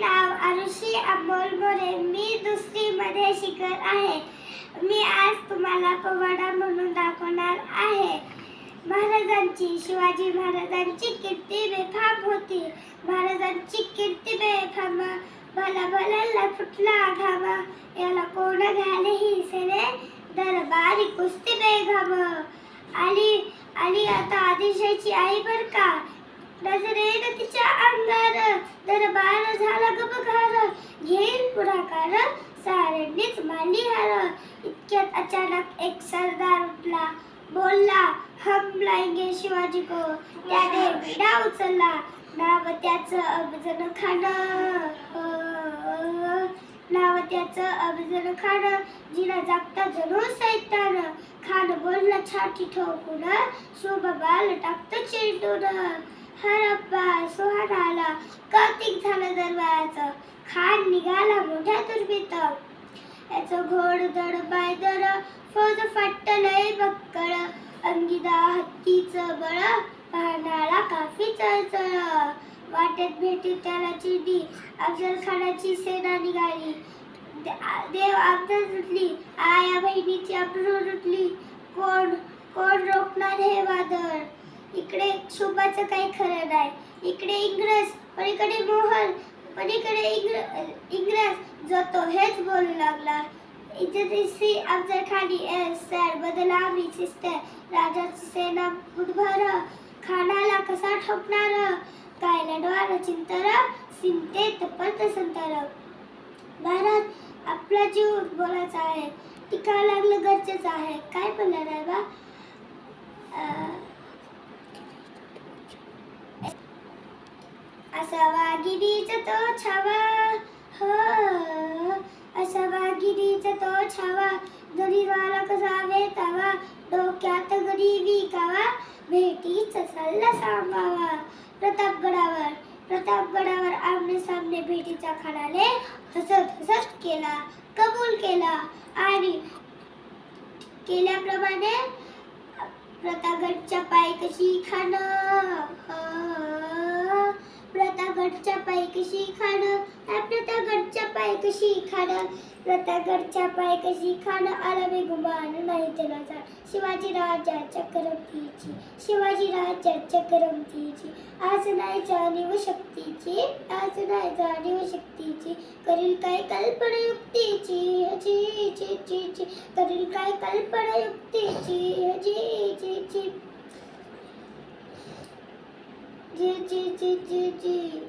नाव आरुषी अमोल मोरे मी दुसरी मध्ये शिकत आहे. मी आज तुम्हाला पोवाडा म्हणून दाखवणार आहे. महाराजांची शिवाजी महाराजांची कीर्ती बेफाम होती. महाराजांची कीर्ती बेफाम. भला भला फुटला घावा याला कोण घाले ही सरे दरबारी कुस्ती बेघाव आली आली आता आदिशाची आई बर का? नजरेन तिच्या अंगार दरबार झाला गबघार घेईल पुढाकार साऱ्यांनीच मांडी हार इतक्यात अचानक एक सरदार उठला. बोलला हम लाएंगे शिवाजी को त्याने विडा उचलला. नाव त्याचं अबजन खान. हो, हो, हो. नाव त्याचं अबजन खान. जिना जागता जणू सैतान. खान बोलला छाती ठोकून. शोभाबाल टाकतं चिरटून हरप्पा सोहन आला कौतिक झालं दरबाराचं खान निघाला मोठ्या दुर्बीत. याचं घोड दड बायदर फौज फाटलंय बक्कळ. अंगिदा हत्तीचं बळ पाहणारा काफी चळचळ. वाटेत भेटी त्याला चिडी अफजल खानाची सेना निघाली. देव अब्दल रुटली आया बहिणीची अब्रू रुटली कोण कोण रोखणार हे वादळ? इकडे शुभाचं काही खरं नाही. इकडे इंग्रज पलीकडे मोहन पलीकडे इंग्रज जातो. हेच बोलू लागला. इथे अफजल खानी एस सर बदला आम्ही सिस्टर राजाची सेना उद्भर खानाला कसा ठोकणार? काय लढवार चिंतर सिंतेत तपत संतर. भारत आपला जीव बोलायचा आहे. टिका लागलं गरजेचं आहे. काय बोलणार आहे असावा गिरीचा तो छावा. हो असावा गिरीचा तो छावा. गरीबाला कसा वेतावा डोक्यात गरीबी कावा भेटीचा सल्ला सांगावा. प्रतापगडावर प्रतापगडावर आमने सामने भेटीचा खानाने हसत हसत केला कबूल केला आणि केल्याप्रमाणे प्रतापगडच्या पायकशी खाणं? हो. घरच्या पायकशी खान प्रतापगडच्या पायकशी खान प्रतापगडच्या पायकशी खान आला गुमान नाही त्याला जाण शिवाजी राजा चक्रमतीची शिवाजी राजा चक्रमतीची आज नाही जाणीव शक्तीची आज नाही जाणीव शक्तीची. करील काय कल्पना युक्तीची जी जी जी जी. करील काय कल्पना युक्तीची जी जी जी. जी जी जी जी जी.